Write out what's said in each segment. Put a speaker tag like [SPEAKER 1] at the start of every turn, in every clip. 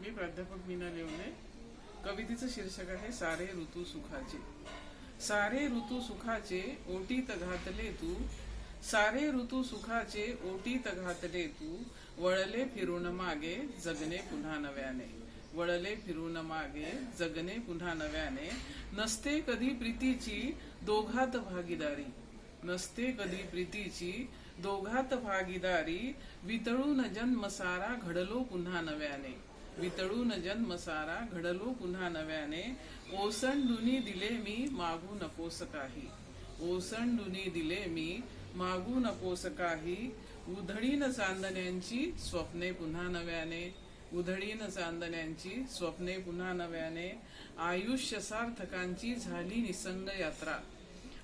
[SPEAKER 1] मी प्राध्यापक मीना लेवणे. कवितेचं शीर्षक आहे सारे ऋतू सुखाचे. सारे ऋतू सुखाचे ओटीत घातले तू. सारे ऋतू सुखाचे ओटीत घातले तू. वळले फिरून मागे जगणे पुन्हा नव्याने. वळले फिरून मागे जगणे पुन्हा नव्याने. नसते कधी प्रीतीची दोघात भागीदारी. नसते कधी प्रीतीची दोघात भागीदारी. वितळून जन्मसारा घडलो पुन्हा नव्याने. वितळून जन्मसारा घडलो पुन्हा नव्याने. ओसंडुनी दिले मी मागू नकोस काही. ओसंडुनी दिले मी मागू नकोस काही. उधळीन चांदण्यांची स्वप्ने पुन्हा नव्याने. उधळीन चांदण्यांची स्वप्ने पुन्हा नव्याने. आयुष्य सार्थकांची झाली निसंग यात्रा.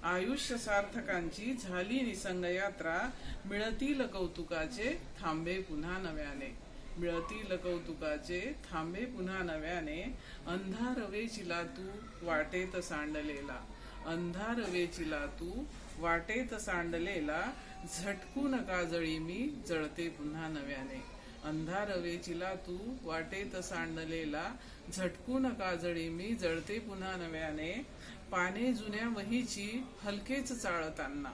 [SPEAKER 1] आयुष्य सार्थकांची झाली निसंग यात्रा. मिळतील कौतुकाचे थांबे पुन्हा नव्याने. मिळतील कौतुकाचे थांबे पुन्हा नव्याने. अंधारवेचिला तू वाटेत सांडलेला. अंधारवेचिला तू वाटेत सांडलेला. झटकून काजळी मी जळते पुन्हा नव्याने. अंधारवे तू वाटेत सांडलेला. झटकून काजळी मी जळते पुन्हा नव्याने. पाने जुन्या वहीची हलकेच चाळताना.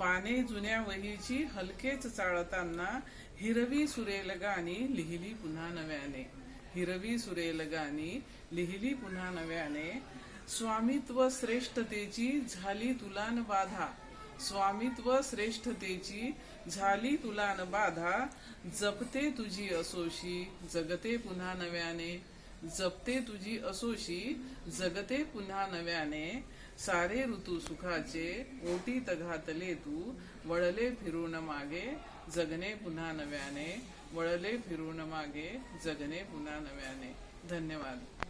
[SPEAKER 1] पाने जुन्या वहीची हलकेच चाळताना हिरवी सुरेल गाणी लिहिली पुन्हा नव्याने. हिरवी सुरेल गाणी लिहिली पुन्हा नव्याने. स्वामित्व श्रेष्ठतेची झाली तुलान बाधा. स्वामित्व श्रेष्ठतेची झाली तुलान बाधा. जपते तुझी असोशी जगते पुन्हा नव्याने. जपते तुझी असोशी जगते पुन्हा नव्याने. सारे ऋतू सुखाचे ओटी तघातले तू. वळले फिरून मागे जगणे पुन्हा नव्याने. वळले फिरून मागे जगणे पुन्हा नव्याने. धन्यवाद.